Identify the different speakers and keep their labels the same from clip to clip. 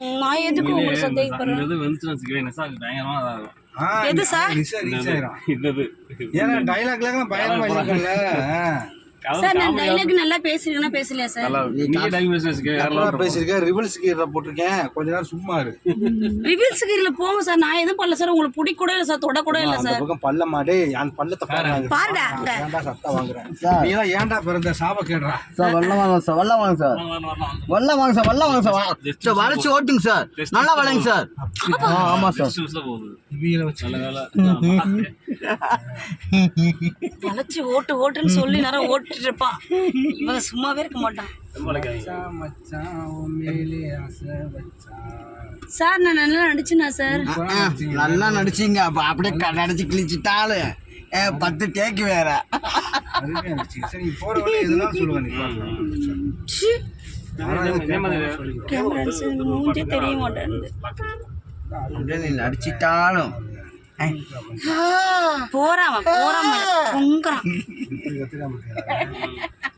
Speaker 1: நான் எதுக்கு உங்களுக்கு
Speaker 2: பயங்கரமா
Speaker 3: ஆ,
Speaker 1: எது சார்?
Speaker 2: இது
Speaker 3: ஏன்னா டைலாக்லாம் பயங்கரமா இருக்குல்ல.
Speaker 1: சார் நான் டைலாக் நல்லா பேசுறீங்கன்னா பேசலையா சார்?
Speaker 2: நல்லா
Speaker 3: பேசியிருக்கேன் ரிவல்ஸ் கீரை போட்டிருக்கேன். கொஞ்ச நேரம் சும்மா இரு.
Speaker 1: ரிவீல்ஸ் கீரில போங்க சார் நான் எதுவும் பண்ணல சார். உங்களுக்கு பிடிக்க கூட இல்லை சார் தொட கூட இல்லை சார்.
Speaker 3: பக்கம் பல்ல மாடே அந்த பள்ளத்தை பாருங்க
Speaker 1: பாருடா.
Speaker 3: ஏன்டா சத்தா வாங்குறேன்? நீ தான் ஏன்டா பிறந்த சாப கேடுறா?
Speaker 4: சார் வெள்ளம் வாங்க சார் வெள்ளம் வாங்க சார். வெள்ளம் வாங்க சார் வெள்ளம் வாங்க சார். வா- சார் வளைச்சு ஓட்டுங்க சார். நல்லா வளைங்க சார். ஆ ஆமாம் சார்.
Speaker 2: போகுது.
Speaker 1: வளைச்சு ஓட்டு ஓட்டுன்னு சொல்லி நேரம் ஓட்டிட்டு இருப்பான் இவன் சும்மாவே இருக்க மாட்டான். சார் நான் நல்லா நடிச்சுனா சார்?
Speaker 4: நல்லா நடிச்சிங்க. அப்போ அப்படியே நடிச்சு ஏ, பத்து டேக்கு வேற.
Speaker 1: மூஞ்சே தெரிய மாட்டேன்
Speaker 4: நடிச்சிட்டாலும். ஏ,
Speaker 1: போறான் போறான் பொங்குறான்?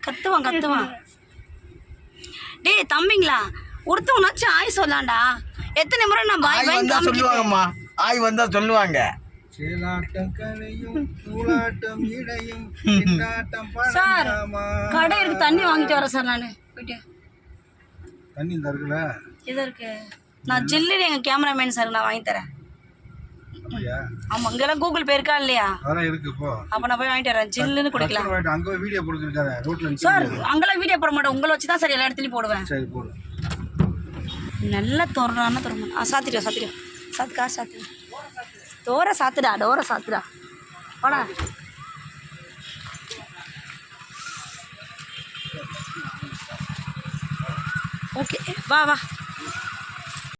Speaker 1: கத்துவான் கத்துவான். டேய் தம்பிங்களா ஒருத்தவனாச்சும் ஆய் சொல்லாம்டா எத்தனை முறை நான் பாய்
Speaker 4: ஆய்
Speaker 1: பாய்
Speaker 4: வந்தா சொல்லுவாங்கம்மா. ஆய் வந்தா சொல்லுவாங்க.
Speaker 1: சார். கடை இருக்கு தண்ணி வாங்கிட்டு வரேன் சார் நான். போயிட்டு.
Speaker 3: தண்ணி இந்த இருக்குல்ல?
Speaker 1: எது இருக்கு. நான் ஜில்லுன்னு எங்க கேமராமேன் சார் நான் வாங்கி தரேன். ஆமா இங்கெல்லாம் கூகுள் பே இருக்கா இல்லையா?
Speaker 3: அதெல்லாம் இருக்கு இப்போ
Speaker 1: அப்ப நான் போய் வாங்கிட்டு வரேன். ஜில்லுன்னு குடிக்கலாம்.
Speaker 3: அங்க வீடியோ போட்டுருக்காரு ரோட்ல
Speaker 1: சார். அங்கெல்லாம் வீடியோ போட மாட்டேன் உங்களை வச்சு தான் சார் எல்லா இடத்துலையும் போடுவேன்.
Speaker 3: சரி போடு.
Speaker 1: நல்லா திறறான்னா திறமா ஆ சாத்திடுவா சாத்திடுவா சாத்து கார் சாத்து டோரை சாத்துடா டோரை சாத்துடா. வாடா ஓகே வா வா.